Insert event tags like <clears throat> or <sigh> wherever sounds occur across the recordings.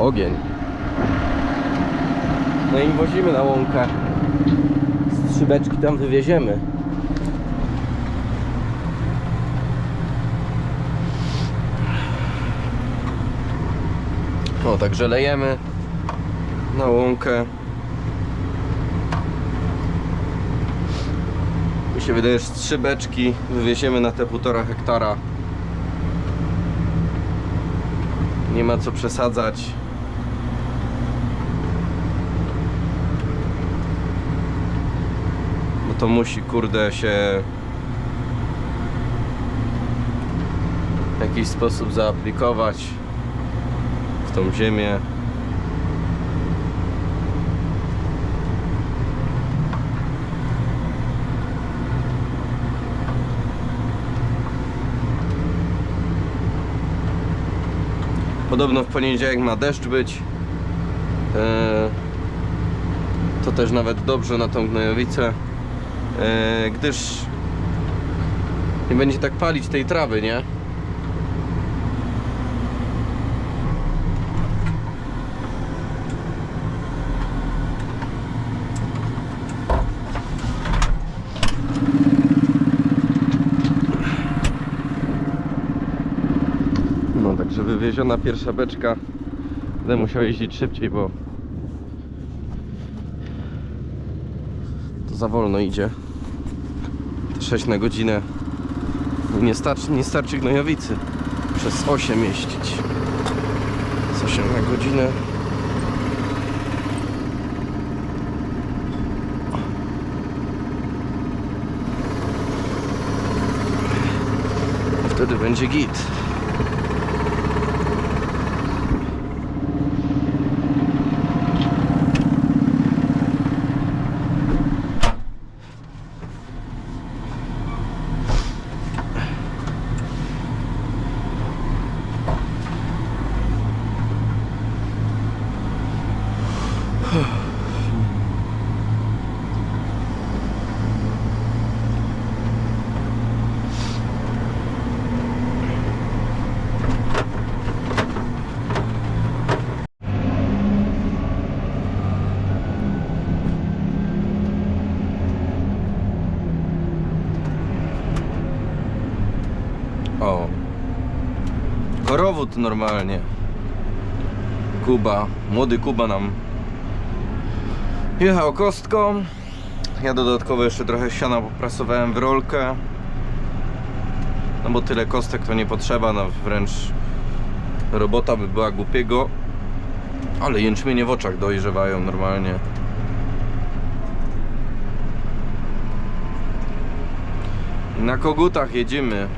Ogień. No i wozimy na łąkę. Z trzy beczki tam wywieziemy. No, także lejemy na łąkę. Mi się wydaje, że trzy beczki wywieziemy na te półtora hektara. Nie ma co przesadzać. To musi, kurde, się w jakiś sposób zaaplikować w tą ziemię. Podobno w poniedziałek ma deszcz być. Eee, To też nawet dobrze na tą gnojowicę. Eee, Gdyż nie będzie tak palić tej trawy, nie? No także wywieziona pierwsza beczka. Będę musiał jeździć szybciej, bo za wolno idzie. To 6 na godzinę. Nie starczy, nie starczy gnojowicy. Przez 8 jeździć. Z 8 na godzinę. Wtedy będzie git. O. Normalnie. Kuba. Młody Kuba nam jechał kostką. Ja dodatkowo jeszcze trochę siana poprasowałem w rolkę. No bo tyle kostek to nie potrzeba, no wręcz robota by była głupiego. Ale jęczmienie w oczach dojrzewają normalnie. Na kogutach jedziemy.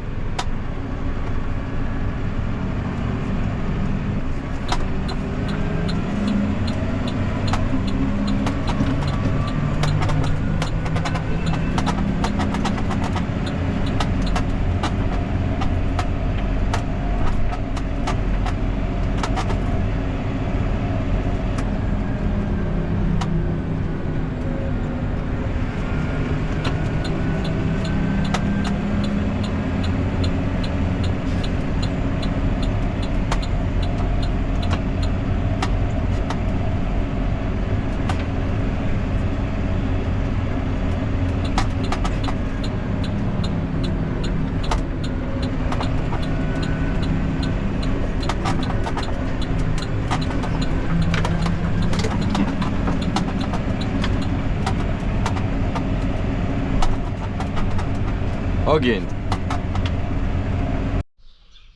Ogień.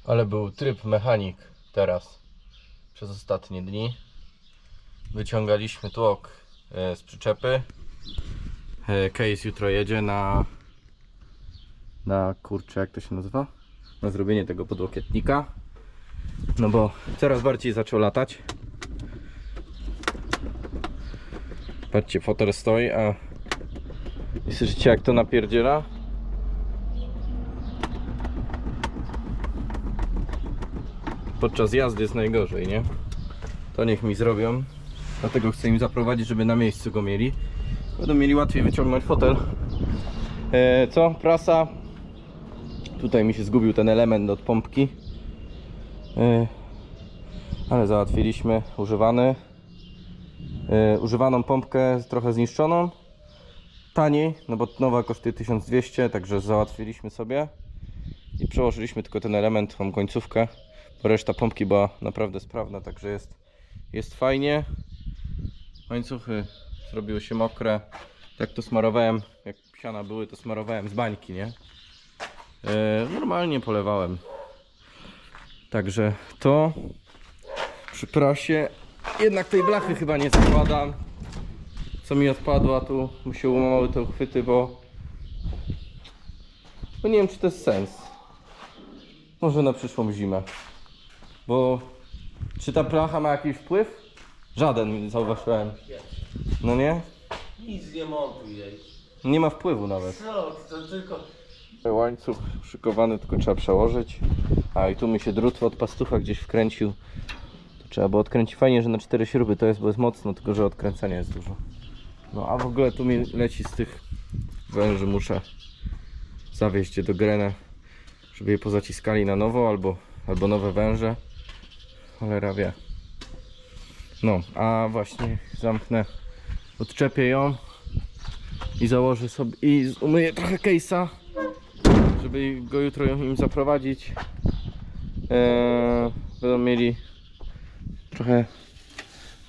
Ale był tryb mechanik teraz przez ostatnie dni. Wyciągaliśmy tłok e, z przyczepy. E, Case jutro jedzie na na kurczę, jak to się nazywa? Na zrobienie tego podłokietnika. No bo coraz bardziej zaczął latać. Patrzcie, fotel stoi, a słyszycie jak to napierdziela? Podczas jazdy jest najgorzej, nie? To niech mi zrobią. Dlatego chcę im zaprowadzić, żeby na miejscu go mieli. Będą mieli łatwiej wyciągnąć fotel. E, co? Prasa. Tutaj mi się zgubił ten element od pompki. E, Ale załatwiliśmy używany. Yy, używaną pompkę trochę zniszczoną. Taniej, no bo nowa kosztuje 1200, także załatwiliśmy sobie. I przełożyliśmy tylko ten element, tą końcówkę, reszta pompki była naprawdę sprawna, także jest, jest fajnie. Łańcuchy zrobiły się mokre. Tak to smarowałem, jak siana były, to smarowałem z bańki, nie? E, normalnie polewałem. Także to przy prasie. Jednak tej blachy chyba nie zakładam. Co mi odpadła tu, się ułamały te uchwyty, bo nie wiem czy to jest sens. Może na przyszłą zimę. Bo czy ta placha ma jakiś wpływ? Żaden zauważyłem. No nie? Nic nie montuj jej. Nie ma wpływu nawet. Co, to tylko... Łańcuch szykowany, tylko trzeba przełożyć. A i tu mi się drut od pastucha gdzieś wkręcił. To trzeba było odkręcić. Fajnie, że na cztery śruby to jest, bo jest mocno, tylko że odkręcenia jest dużo. No a w ogóle tu mi leci z tych węży. Muszę zawieźć je do grena, żeby je pozaciskali na nowo albo, albo nowe węże. Cholera wie. No, a właśnie zamknę, odczepię ją i założę sobie i umyję trochę case'a żeby go jutro im zaprowadzić. Eee, będą mieli trochę.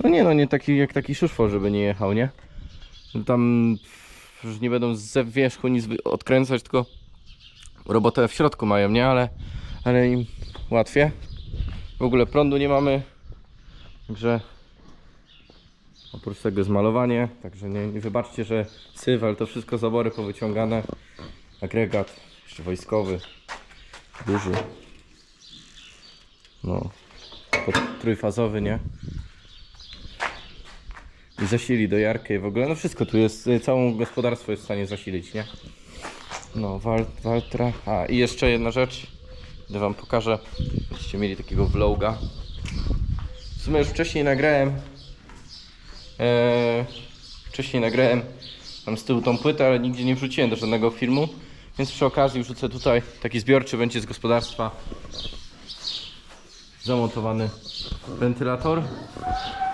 No nie no, nie taki jak taki szuszwo, żeby nie jechał, nie? Tam już nie będą z wierzchu nic odkręcać, tylko robotę w środku mają, nie? Ale, ale im łatwiej. W ogóle prądu nie mamy, także oprócz tego jest malowanie, także nie, nie wybaczcie, że syf, ale to wszystko zabory powyciągane agregat, jeszcze wojskowy, duży. No, trójfazowy, nie? I zasili do Jarkę i w ogóle, no wszystko tu jest, y, całe gospodarstwo jest w stanie zasilić, nie? No, Wal, Waltra. A, i jeszcze jedna rzecz, gdy wam pokażę, będziecie mieli takiego vloga. W sumie już wcześniej nagrałem, e, wcześniej nagrałem tam z tyłu tą płytę, ale nigdzie nie wrzuciłem do żadnego filmu. Więc przy okazji wrzucę tutaj taki zbiorczy będzie z gospodarstwa zamontowany wentylator.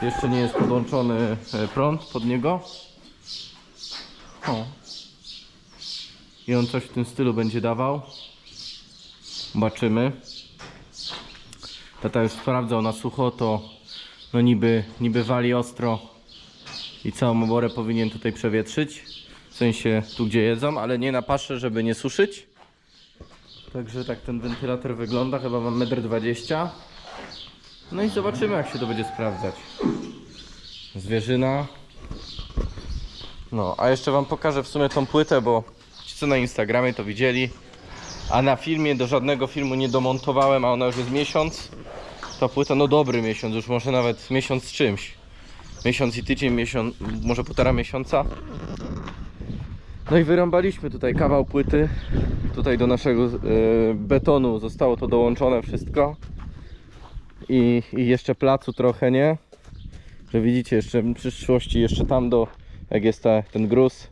Jeszcze nie jest podłączony e, prąd pod niego. O. I on coś w tym stylu będzie dawał. Zobaczymy. Tata już sprawdzał na sucho, to no niby, niby wali ostro i całą oborę powinien tutaj przewietrzyć. W sensie tu gdzie jedzą, ale nie na paszę, żeby nie suszyć. Także tak ten wentylator wygląda, chyba mam 1,20 m. No i zobaczymy jak się to będzie sprawdzać. Zwierzyna. No, a jeszcze wam pokażę w sumie tą płytę, bo ci co na Instagramie to widzieli. A na filmie do żadnego filmu nie domontowałem, a ona już jest miesiąc. Ta płyta, no dobry miesiąc, już może nawet miesiąc z czymś. Miesiąc i tydzień, miesiąc, może półtora miesiąca. No i wyrąbaliśmy tutaj kawał płyty. Tutaj do naszego e, betonu zostało to dołączone wszystko. I, I jeszcze placu trochę, nie? Że widzicie, jeszcze w przyszłości jeszcze tam do, jak jest ta, ten gruz,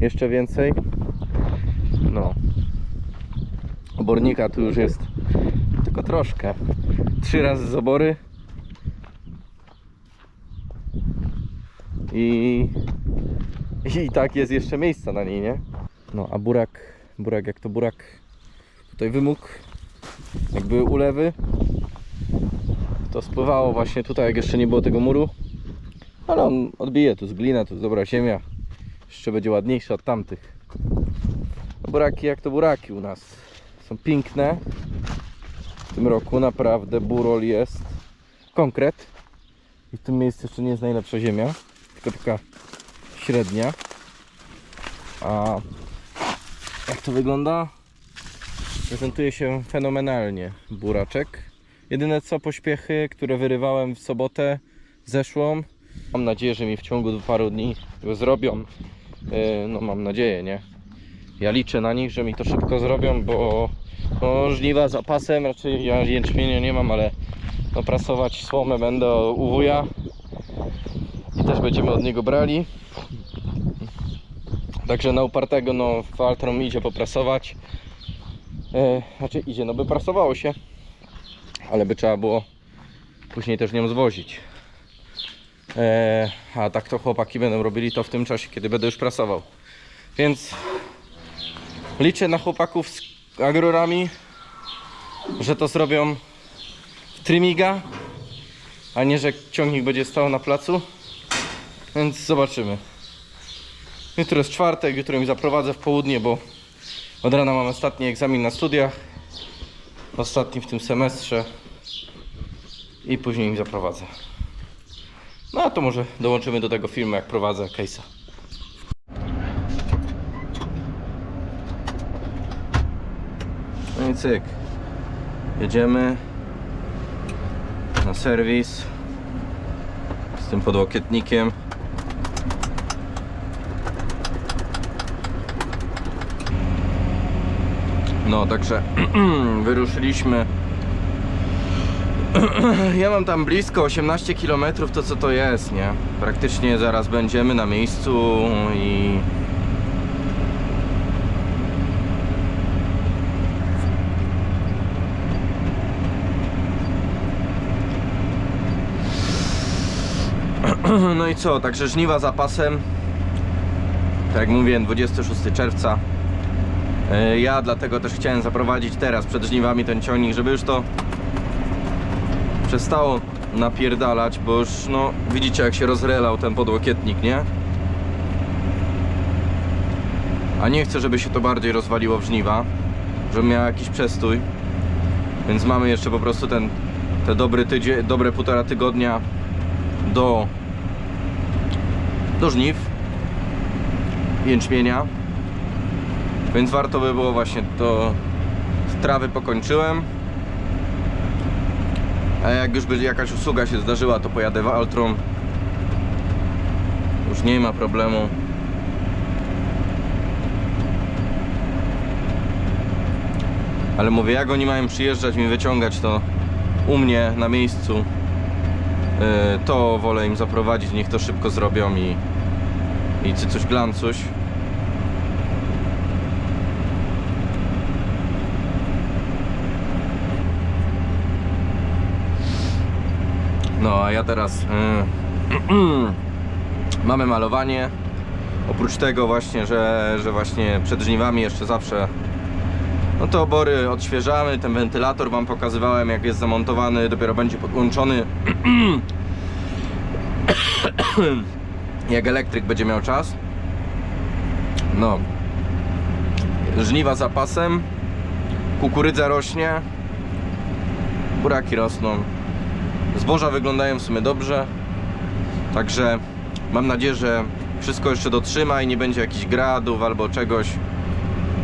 jeszcze więcej. No. Obornika tu już jest tylko troszkę. Trzy razy z obory. I i tak jest jeszcze miejsca na niej, nie? No, a burak, burak jak to burak tutaj wymógł, jak były ulewy, to spływało właśnie tutaj, jak jeszcze nie było tego muru, ale on odbije, tu z glina, tu jest dobra ziemia, jeszcze będzie ładniejszy od tamtych. No, buraki jak to buraki u nas, są piękne, w tym roku naprawdę burol jest, konkret i w tym miejscu jeszcze nie jest najlepsza ziemia, tylko taka średnia. A jak to wygląda? Prezentuje się fenomenalnie buraczek. Jedyne co pośpiechy, które wyrywałem w sobotę zeszłą. Mam nadzieję, że mi w ciągu paru dni go zrobią. Yy, No mam nadzieję, nie? Ja liczę na nich, że mi to szybko zrobią, bo no, żniwa z opasem, raczej ja jęczmienia nie mam, ale no, prasować słomę będę u wuja i też będziemy od niego brali. Także na upartego no Waltrom idzie poprasować. E, znaczy idzie, no by prasowało się. Ale by trzeba było później też nią zwozić. E, a tak to chłopaki będą robili to w tym czasie, kiedy będę już prasował. Więc liczę na chłopaków z agrorami, że to zrobią w trymiga, a nie, że ciągnik będzie stał na placu. Więc zobaczymy. Jutro jest czwartek, jutro im zaprowadzę w południe, bo od rana mam ostatni egzamin na studiach. Ostatni w tym semestrze. I później im zaprowadzę. No a to może dołączymy do tego filmu, jak prowadzę case'a. I cyk. Jedziemy na serwis z tym podłokietnikiem. No, także <clears throat> wyruszyliśmy. <clears throat> Ja mam tam blisko 18 km, to co to jest, nie? Praktycznie zaraz będziemy na miejscu i <clears throat> No i co, także żniwa za pasem. Tak jak mówiłem, 26 czerwca. E, Ja dlatego też chciałem zaprowadzić teraz przed żniwami ten ciągnik, żeby już to przestało napierdalać, bo już no widzicie jak się rozrelał ten podłokietnik, nie? A nie chcę, żeby się to bardziej rozwaliło w żniwa, żeby miał jakiś przestój. Więc mamy jeszcze po prostu ten te dobry tydzień, dobre półtora tygodnia do do żniw jęczmienia. Więc warto by było właśnie to trawy pokończyłem. A jak już by jakaś usługa się zdarzyła to pojadę w Altron już nie ma problemu. Ale mówię jak oni mają przyjeżdżać mi wyciągać to u mnie na miejscu yy, to wolę im zaprowadzić niech to szybko zrobią i i cycuś glancuś No a ja teraz yy, <clears throat> mamy malowanie. Oprócz tego właśnie, że, że właśnie przed żniwami jeszcze zawsze no to obory odświeżamy, ten wentylator wam pokazywałem jak jest zamontowany, dopiero będzie podłączony <clears throat> <clears throat> jak elektryk będzie miał czas. No. Żniwa za pasem. Kukurydza rośnie. Buraki rosną. Zboża wyglądają w sumie dobrze. Także mam nadzieję, że wszystko jeszcze dotrzyma i nie będzie jakichś gradów albo czegoś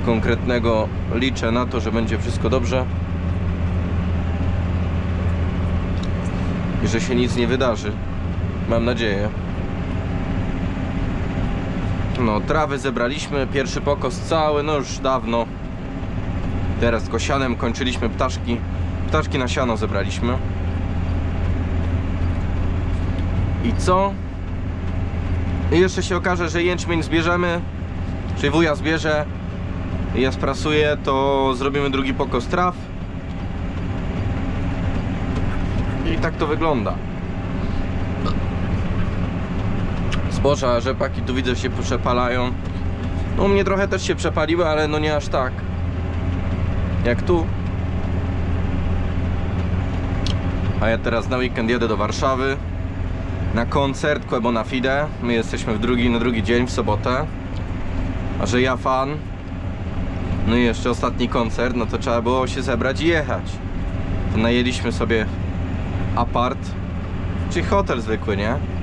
konkretnego. Liczę na to, że będzie wszystko dobrze. I że się nic nie wydarzy. Mam nadzieję. No, trawy zebraliśmy, pierwszy pokos cały, no już dawno. Teraz kosianem kończyliśmy ptaszki. Ptaszki na siano zebraliśmy. I co? I jeszcze się okaże, że jęczmień zbierzemy, czyli wuja zbierze i ja sprasuję, to zrobimy drugi pokos traw. I tak to wygląda. Zboża, rzepaki tu widzę się przepalają. No u mnie trochę też się przepaliły, ale no nie aż tak. Jak tu. A ja teraz na weekend jedę do Warszawy na koncert Quebo na Fide. My jesteśmy w drugi, na drugi dzień, w sobotę. A że ja fan, no i jeszcze ostatni koncert, no to trzeba było się zebrać i jechać. To najęliśmy sobie apart, czyli hotel zwykły, nie?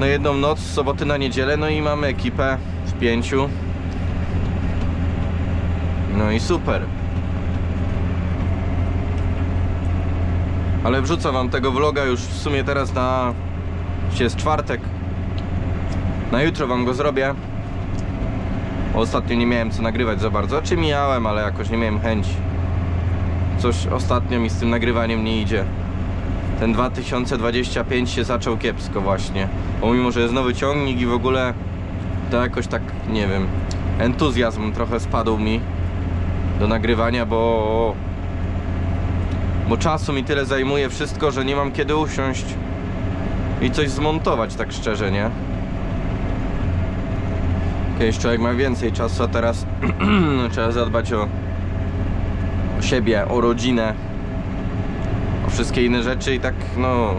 Na jedną noc, soboty na niedzielę, no i mamy ekipę w pięciu. No i super. Ale wrzucę wam tego vloga już w sumie teraz na... Dzisiaj jest czwartek. Na jutro wam go zrobię. Ostatnio nie miałem co nagrywać za bardzo. Czy miałem, ale jakoś nie miałem chęci. Coś ostatnio mi z tym nagrywaniem nie idzie. Ten 2025 się zaczął kiepsko właśnie. Pomimo, że jest nowy ciągnik i w ogóle to jakoś tak, nie wiem, entuzjazm trochę spadł mi do nagrywania, bo Bo czasu mi tyle zajmuje wszystko, że nie mam kiedy usiąść i coś zmontować, tak szczerze, nie? Kiedyś człowiek ma więcej czasu, a teraz <clears throat> trzeba zadbać o, o siebie, o rodzinę, wszystkie inne rzeczy i tak, no,